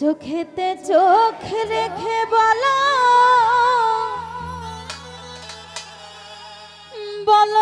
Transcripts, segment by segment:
চোখেতে চোখ রেখে বলো। বলো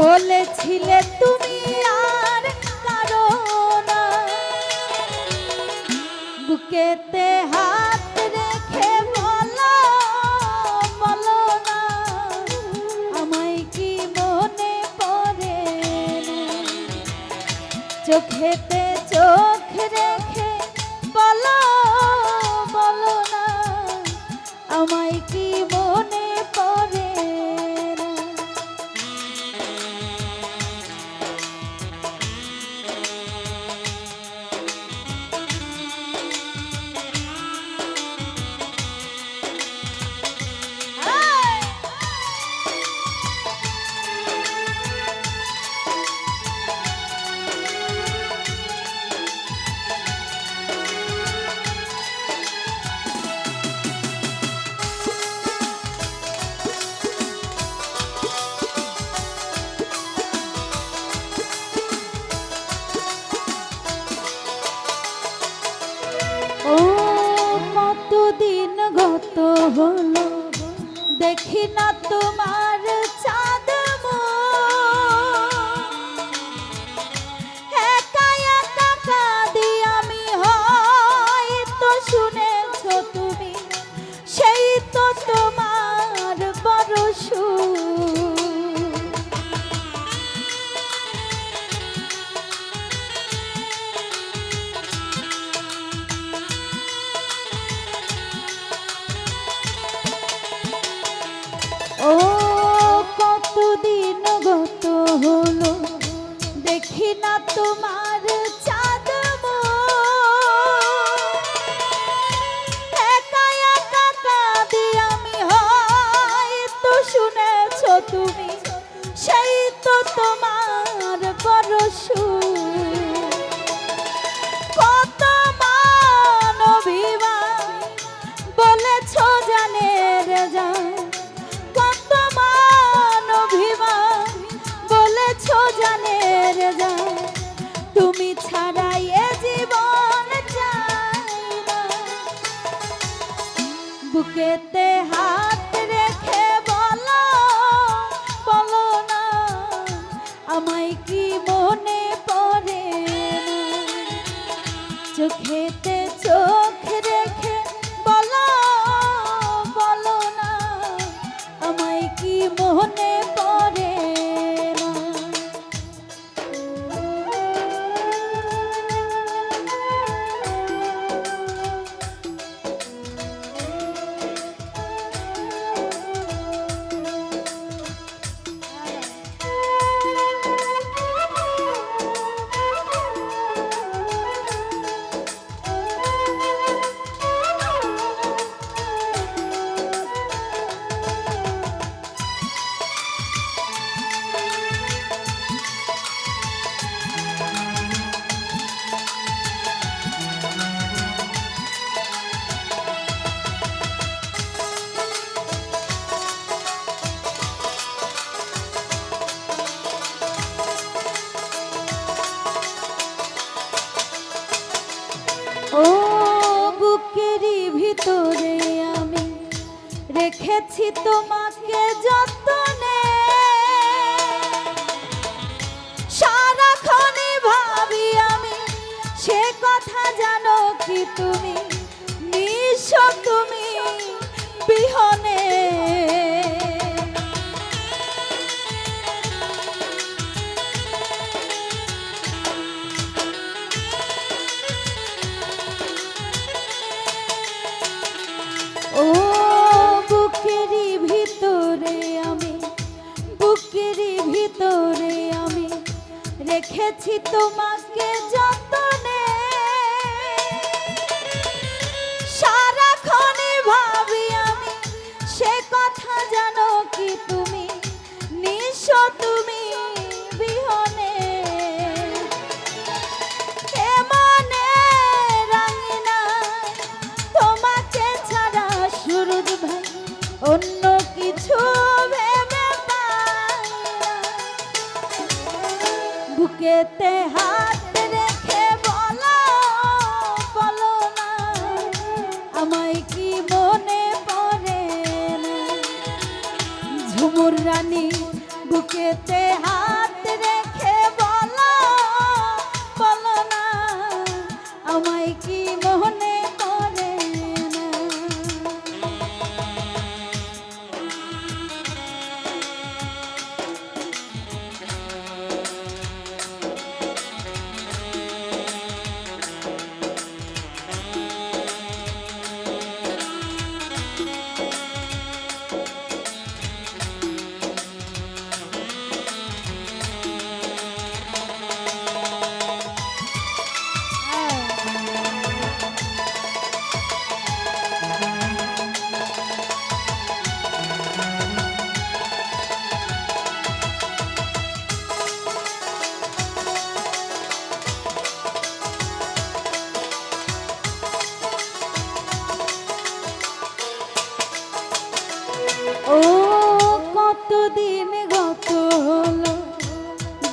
বলেছিলে তুমি বলো দেখি না তোমার মনেতে চোখ রেখে তোমাকে ভাবি আমি সে কথা জানো কি তুমি? নিঃস্ব তুমি বিহনে দেখেছি তোমাকে যতনে। সারাক্ষণে ভাবি আমি সে কথা জানো কি তুমি? নিঃস্ব তুমি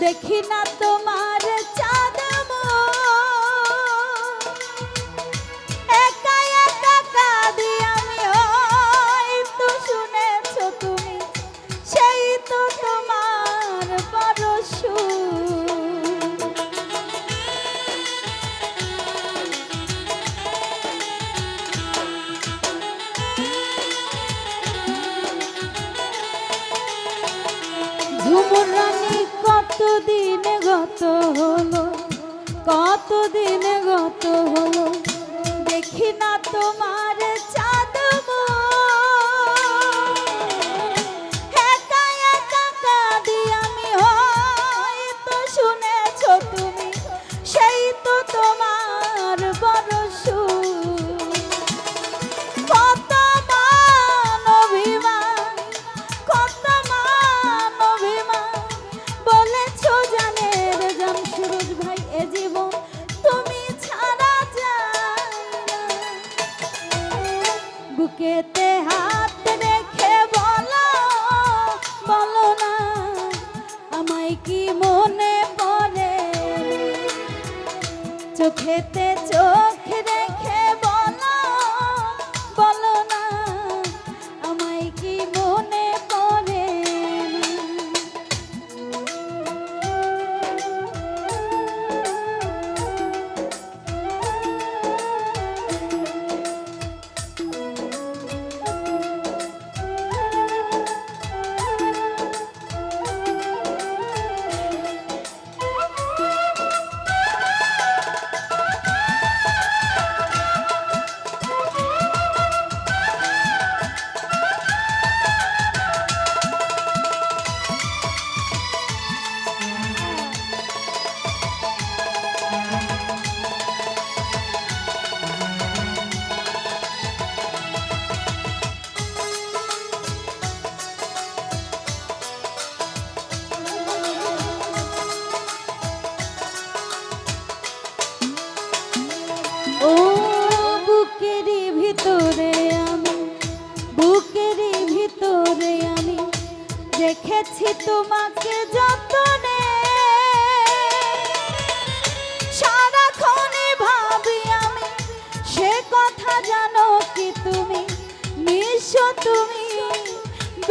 দেখি না তোমার গত হলো? কতদিন গত হলো? দেখি না তোমার que te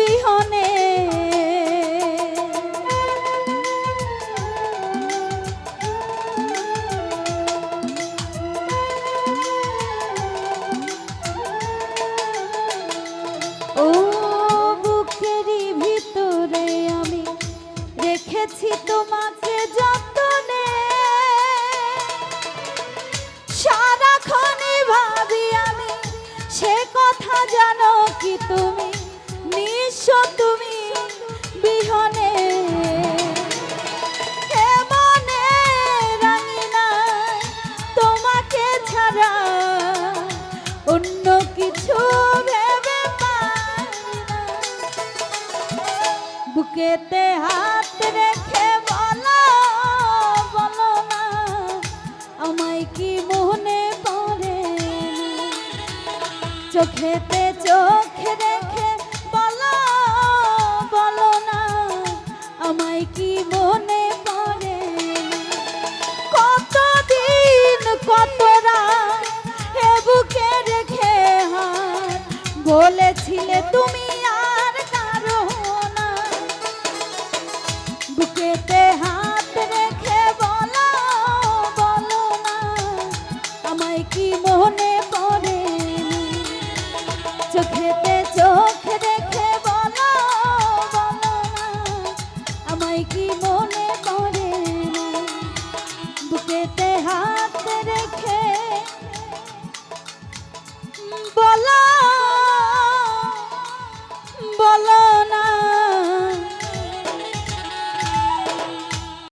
বিহনে ও বুকেরই ভিতরে আমি রেখেছি তোমাকে যতনে। সারাক্ষণই ভাবি আমি সে কথা জানো কি তুমি? তুমি বিহনে। মনে তোমাকে ছাড়া অন্য কিছু বুকেতে হাত বলেছিলে তুমি